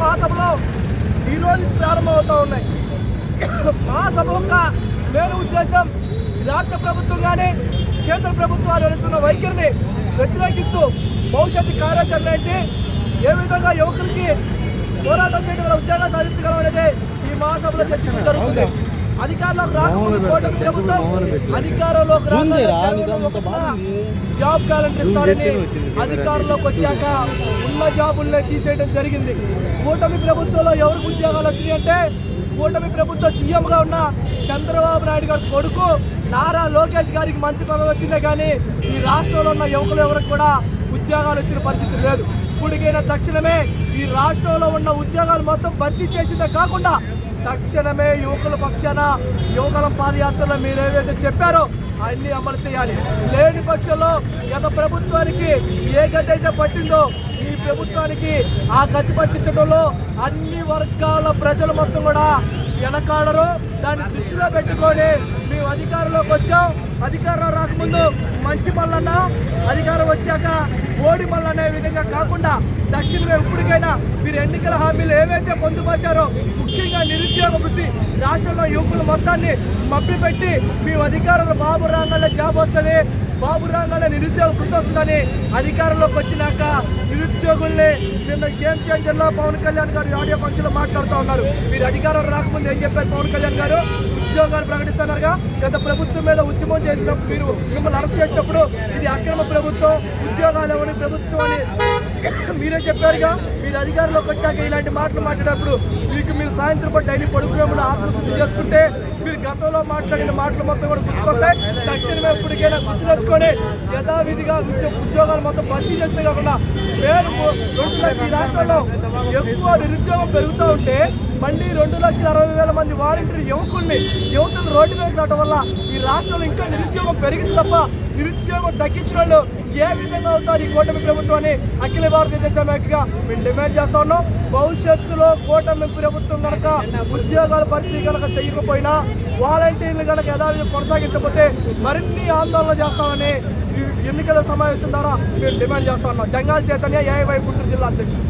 మహాసభలో ఈరోజు ప్రారంభమవుతూ ఉన్నాయి. మహాసభ యొక్క మేలు ఉద్దేశం రాష్ట్ర ప్రభుత్వం కానీ కేంద్ర ప్రభుత్వాలు నడుస్తున్న వైఖరిని వ్యతిరేకిస్తూ భవిష్యత్తు కార్యాచరణ ఏంటి ఏ విధంగా యువకులకి పోరాటం చేయడం వల్ల ఉద్యోగాలు సాధించగలం అనేది ఈ మహాసభలో చర్చించడం జరుగుతుంది. అధికారంలోకి జాబ్ క్యాలెండర్ ఇస్తారని అధికారంలోకి వచ్చాక ఉన్న జాబుల్ని తీసేయడం జరిగింది. కూటమి ప్రభుత్వంలో ఎవరికి ఉద్యోగాలు వచ్చినాయంటే కూటమి ప్రభుత్వ సీఎంగా ఉన్న చంద్రబాబు నాయుడు గారి కొడుకు నారా లోకేష్ గారికి మంత్రి పదవి వచ్చిందే కానీ ఈ రాష్ట్రంలో ఉన్న యువకులు ఎవరికి కూడా ఉద్యోగాలు వచ్చిన పరిస్థితి లేదు. ఇప్పటికైనా తక్షణమే ఈ రాష్ట్రంలో ఉన్న ఉద్యోగాలు మొత్తం భర్తీ చేసిందే కాకుండా తక్షణమే యువకుల పక్షాన యువకుల పాదయాత్రలో మీరు ఏవైతే చెప్పారో అన్ని అమలు చేయాలి. లేని పక్షంలో గత ప్రభుత్వానికి ఏ గతి అయితే పట్టిందో ఈ ప్రభుత్వానికి ఆ గతి పట్టించడంలో అన్ని వర్గాల ప్రజలు మొత్తం కూడా వెనకాడరు. దాన్ని దృష్టిలో పెట్టుకొని మేము అధికారంలోకి వచ్చాం. అధికారం రాకముందు మంచి మల్లన్న అధికారం వచ్చాక ఓడిమల్ అనే విధంగా కాకుండా దక్షిణమే ఇప్పటికైనా మీరు ఎన్నికల హామీలు ఏవైతే పొందుపరిచారో ముఖ్యంగా నిరుద్యోగ వృత్తి రాష్ట్రంలో యువకులు మొత్తాన్ని మభ్యపెట్టి మేము అధికారులు బాబు రాగానే జాబ్ వస్తుంది బాబు రాగానే నిరుద్యోగ వృత్తి వస్తుందని అధికారంలోకి వచ్చినాక నిరుద్యోగుల్ని నిన్న గేమ్ చేంజర్లో పవన్ కళ్యాణ్ గారు ఆడియో ఫంక్షన్లో మాట్లాడుతూ ఉన్నారు. మీరు అధికారం రాకముందు ఏం చెప్పారు పవన్ కళ్యాణ్ గారు? ఉద్యోగాలు ప్రకటిస్తున్నారుగా. గత ప్రభుత్వం మీద ఉద్యమం చేసినప్పుడు మీరు మిమ్మల్ని అరెస్ట్ చేసినప్పుడు ఇది అక్రమ ప్రభుత్వం ఉద్యోగాలు ఇవ్వని ప్రభుత్వం అని మీరే చెప్పారుగా. మీరు అధికారంలోకి వచ్చాక ఇలాంటి మాటలు మాట్లాడినప్పుడు మీకు మీరు సాయంత్రం పాటు డైలీ పడుకునేప్పుడు ఆత్మశుద్ధి చేసుకుంటే మీరు గతంలో మాట్లాడిన మాటలు మొత్తం కూడా గుర్తుకొస్తాయి. తక్షణమే ఇప్పటికైనా గుర్తు తెచ్చుకొని యథావిధిగా ఉద్యోగాలు మొత్తం భర్తీ చేస్తే కాకుండా పేరు ఈ రాష్ట్రంలో ఎక్కువ నిరుద్యోగం పెరుగుతూ ఉంటే మళ్ళీ రెండు లక్షల అరవై వేల మంది వాలంటీర్ యువకుల్ని యువకులు రోడ్డు మీద రావడం వల్ల ఈ రాష్ట్రంలో ఇంకా నిరుద్యోగం పెరిగింది తప్ప నిరుద్యోగం తగ్గించిన వాళ్ళు ఏ విధంగా అవుతారు ఈ కూటమి ప్రభుత్వాన్ని అఖిల భారతీయ జనతా మేము డిమాండ్ చేస్తా ఉన్నాం. భవిష్యత్తులో కూటమి ప్రభుత్వం కనుక ఉద్యోగాల భర్తీ కనుక చేయకపోయినా వాలంటీర్లు కనుక యథావిధి కొనసాగించకపోతే మరిన్ని ఆందోళన చేస్తామని ఈ ఎన్నికల సమావేశం ద్వారా మేము డిమాండ్ చేస్తా ఉన్నాం. జంగాల చైతన్య ఏఐవై గుంటూరు జిల్లా అధ్యక్షుడు.